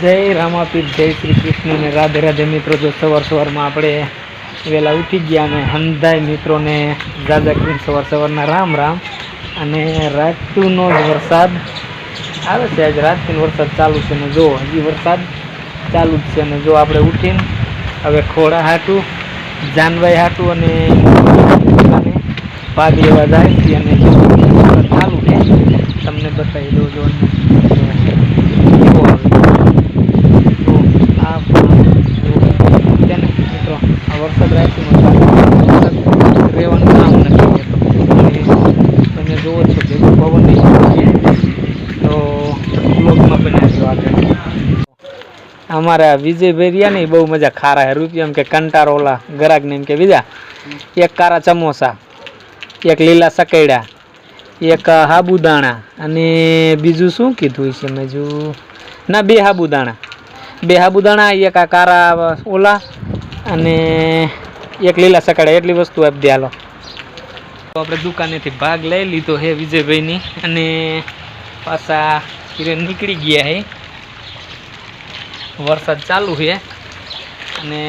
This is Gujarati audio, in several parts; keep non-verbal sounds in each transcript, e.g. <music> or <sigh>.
જય રામાપીર, જય શ્રી કૃષ્ણ અને રાધે રાધે મિત્રો, જો સવાર સવારમાં આપણે વહેલા ઉઠી ગયા અને હંધાય મિત્રોને રાજા કરીને સવાર સવારના રામ રામ અને રાતુનો જ વરસાદ આવે છે. આજે રાતથી વરસાદ ચાલુ છે ને જો હજી વરસાદ ચાલુ જ છે અને જો આપણે ઉઠીને હવે ખોડા હાટું જાનભાઈ હાટું અને અને લેવા જાય છે અને જો વરસાદ ચાલુ છે તમને બતાવી દઉં જો અને કેવો આવે તો આ પણ છે ને મિત્રો આ વરસાદ રાખ્યું વરસાદ રહેવાનું નામ નથી લેતો અને તમે જુઓ છો કે પવન નહીં તો બ્લોગમાં બનાવ્યો આગળ અમારા વિજયભાઈ રહ્યા ને બહુ મજા ખારા હે, રૂપિયા એમ કે કંટારો ઓલા ગરાગને એમ કે બીજા એક કારા ચમોસા, એક લીલા સકેડા, એક હાબુદાણા અને બીજું શું કીધું છે મેં જો? ના, બે હાબુદાણા. બે હાબુદાણા, એક આ કારા ઓલા અને એક લીલા સકડા, એટલી વસ્તુ આપી દે હાલો. તો આપણે દુકાનેથી ભાગ લઈ લીધો હે વિજયભાઈની અને પાછા નીકળી ગયા હે. વરસાદ ચાલુ છે. અને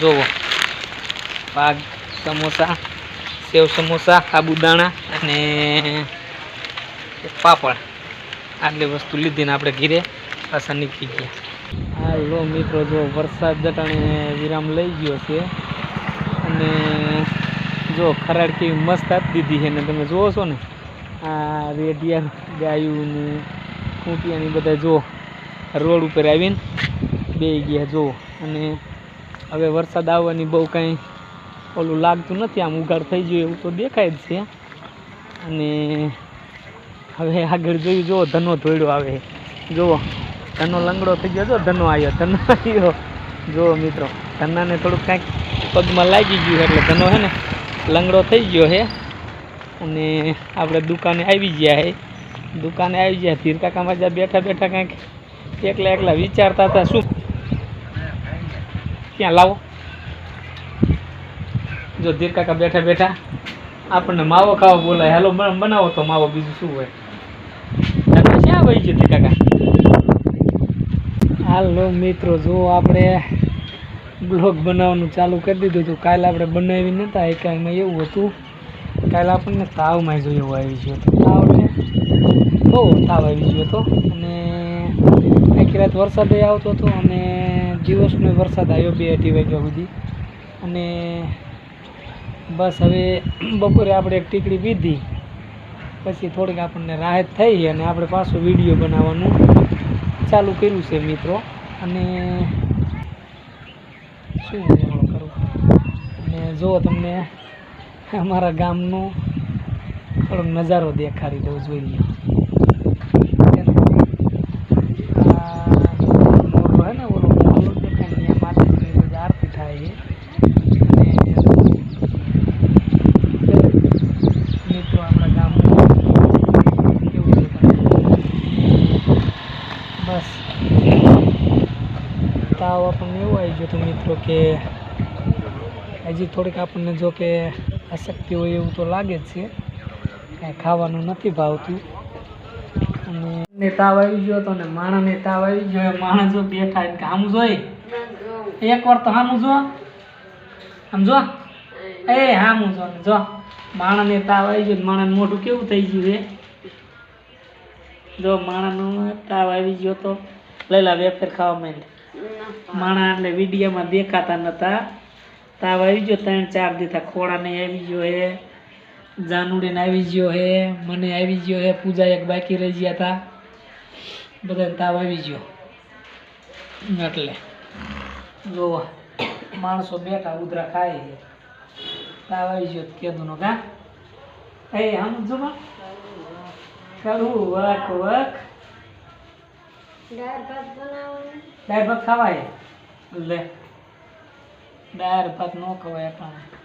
જુઓ પાક સમોસા, સેવ સમોસા સાબુદાણા અને પાપડ આટલી વસ્તુ લીધીને આપણે ઘીરે પાછા નીકળી ગયા. હાલો મિત્રો, જો વરસાદ જટાણે વિરામ લઈ ગયો છે. અને જો ખરાડ કેવી મસ્ત આપી દીધી છે ને તમે જુઓ છો ને, આ રેડિયા ગાયું ને ખૂંટિયાની બધા જો રોડ ઉપર આવીને બે ગયા જો. અને હવે વરસાદ આવવાની બહુ કાંઈ ઓલું લાગતું નથી, આમ ઉઘાડ થઈ ગયું એવું તો દેખાય જ છે. અને હવે આગળ જોયું, જુઓ, ધનો ધોયડો આવે. જુઓ, ધનો લંગડો થઈ ગયો જો ધનો આવ્યો ધનો <laughs> આવ્યો. જુઓ મિત્રો, ધનાને થોડુંક કાંઈક પગમાં લાગી ગયું એટલે ધનો હે ને, લંગડો થઈ ગયો હે અને આપણે દુકાને આવી ગયા હે દુકાને આવી ગયા ધીર કાકામાં જ્યાં બેઠા બેઠા કાંઈક એકલા એકલા વિચારતા હતા, શું ક્યાં લાવો. જો ધીર કાકા બેઠા બેઠા આપણને માવો ખાવા બોલાય, હેલો બનાવો તો માવો બીજું શું હોય? ક્યાં ભાઈ છે ધીર કાકા? હાલો મિત્રો, જો આપણે બ્લોગ બનાવવાનું ચાલુ કરી દીધું હતું. કાલે આપણે બનાવી નહોતા એકામાં એવું હતું. કાલે આપણને તાવમાં જો એવું આવી ગયો હતો. તાવ એટલે બહુ તાવ આવી ગયો હતો. અને આખી રાત વરસાદ આવતો હતો અને દિવસનો વરસાદ આવ્યો બે અઢી વાગ્યા સુધી. અને બસ હવે બપોરે આપણે એક ટીકડી પીધી. પછી થોડીક આપણને રાહત થઈ અને આપણે પાછો વીડિયો બનાવવાનું ચાલુ કર્યું છે મિત્રો. અને શું કરું? અને જો તમને અમારા ગામનો થોડોક નજારો દેખાડી દઉં જોઈ લો છે ને? આ મોટો હે ને ઓલો મોહલ્લો દેખાય ને ત્યાં માતાજીની રોજ આરતી થાય છે અને મિત્રો આપણા ગામમાં કેવું છે તમને? બસ તાવ આપણને એવું આવી ગયો તો મિત્રો કે હજી થોડીક આપણને જો કે અશક્તિ હોય એવું તો લાગે જ છે. કાંઈ ખાવાનું નથી ભાવતું. અને તાવ આવી ગયો હતો ને માણસને તાવ આવી ગયો. માણસ જો બેઠા કે આમ એક વાર તો હામું જો. આમ જો. એ હામું જો જો. માણસને તાવ આવી ગયો માણસ મોઢું કેવું થઈ ગયું છે? જો માણસનો તાવ આવી ગયો તો લઈ લા વેફર ખાવા માંડ. માણા એટલે વિડીયામાં દેખાતા નતા. તાવ આવી ગયો, ત્રણ ચાર દીધા ખોળાને આવી ગયો હે, જાનુડીને આવી ગયો હે, મને આવી ગયો હે, પૂજા એક બાકી રહી ગયા હતા બધાને તાવ આવી ગયો. એટલે જો માણસો બેઠા ઉધરા ખાય તાવ આવી ગયો કેદુનો કા એ આમ જો બા કડવું વક બનાવવાનું. દાળ ભાત ખાવાય? લે. દાળ ભાત ન ખવાય પણ